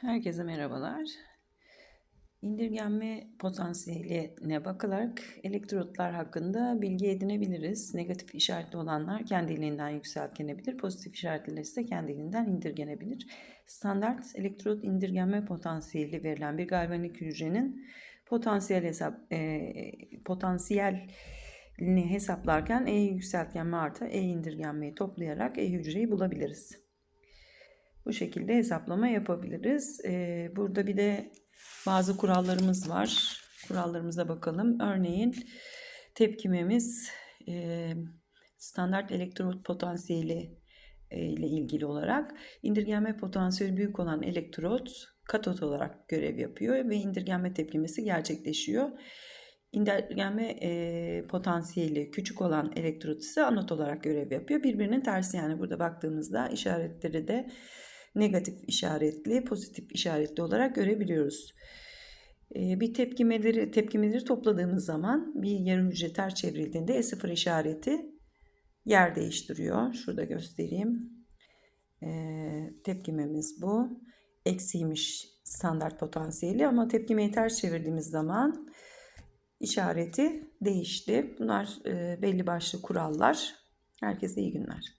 Herkese merhabalar. İndirgenme potansiyeline bakılarak elektrotlar hakkında bilgi edinebiliriz. Negatif işaretli olanlar kendiliğinden yükseltgenebilir, pozitif işaretliler ise kendiliğinden indirgenebilir. Standart elektrot indirgenme potansiyeli verilen bir galvanik hücrenin potansiyel hesap e, potansiyelini hesaplarken E yükseltgenme artı E indirgenmeyi toplayarak E hücreyi bulabiliriz. Bu şekilde hesaplama yapabiliriz. Ee, burada bir de bazı kurallarımız var. Kurallarımıza bakalım. Örneğin tepkimemiz e, standart elektrot potansiyeli e, ile ilgili olarak indirgenme potansiyeli büyük olan elektrot katot olarak görev yapıyor ve indirgenme tepkimesi gerçekleşiyor. İndirgenme e, potansiyeli küçük olan elektrot ise anot olarak görev yapıyor. Birbirinin tersi yani burada baktığımızda işaretleri de negatif işaretli, pozitif işaretli olarak görebiliyoruz. Ee, bir tepkimeleri, tepkimeleri topladığımız zaman bir yarı hücre ters çevrildiğinde E0 işareti yer değiştiriyor. Şurada göstereyim. Ee, tepkimemiz bu. Eksiymiş standart potansiyeli ama tepkimeyi ters çevirdiğimiz zaman işareti değişti. Bunlar e, belli başlı kurallar. Herkese iyi günler.